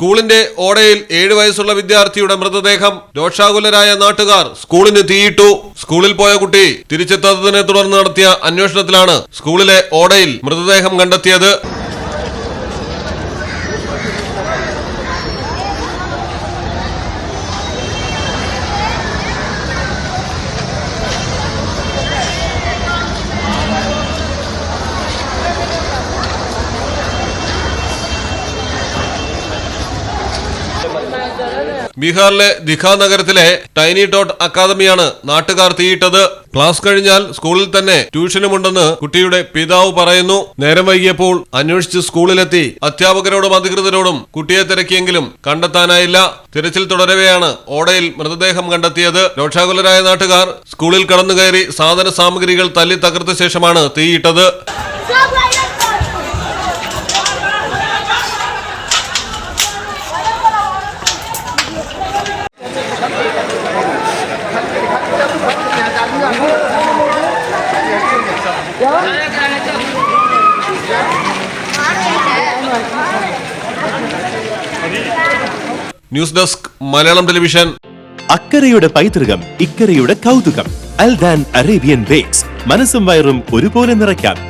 സ്കൂളിന്റെ ഓടയിൽ ഏഴു വയസ്സുള്ള വിദ്യാർത്ഥിയുടെ മൃതദേഹം രോഷാകുലരായ നാട്ടുകാർ സ്കൂളിന് തീയിട്ടു. സ്കൂളിൽ പോയ കുട്ടി തിരിച്ചെത്താത്തതിനെ തുടർന്ന് നടത്തിയ അന്വേഷണത്തിലാണ് സ്കൂളിലെ ഓടയിൽ മൃതദേഹം കണ്ടെത്തിയത്. ബീഹാറിലെ ദിഖ നഗരത്തിലെ ടൈനി ഡോട്ട് അക്കാദമിയാണ് നാട്ടുകാർ തീയിട്ടത്. ക്ലാസ് കഴിഞ്ഞാൽ സ്കൂളിൽ തന്നെ ട്യൂഷനുമുണ്ടെന്ന് കുട്ടിയുടെ പിതാവ് പറയുന്നു. നേരം വൈകിയപ്പോൾ അന്വേഷിച്ച് സ്കൂളിലെത്തി. അധ്യാപകരോടും അധികൃതരോടും കുട്ടിയെ തിരക്കിയെങ്കിലും കണ്ടെത്താനായില്ല. തിരച്ചിൽ തുടരവെയാണ് ഓടയിൽ മൃതദേഹം കണ്ടെത്തിയത്. രോക്ഷാകുലരായ നാട്ടുകാർ സ്കൂളിൽ കടന്നു കയറി സാധന സാമഗ്രികൾ തല്ലി തകർത്ത ശേഷമാണ് തീയിട്ടത്. News desk Malayalam television. അക്കരയുടെ പൈതൃകം ഇക്കരയുടെ കൗതുകം അൽ ദാൻ അറേബ്യൻ ബേക്സ്. മനസ്സും വയറും ഒരുപോലെ നിറയ്ക്കാം.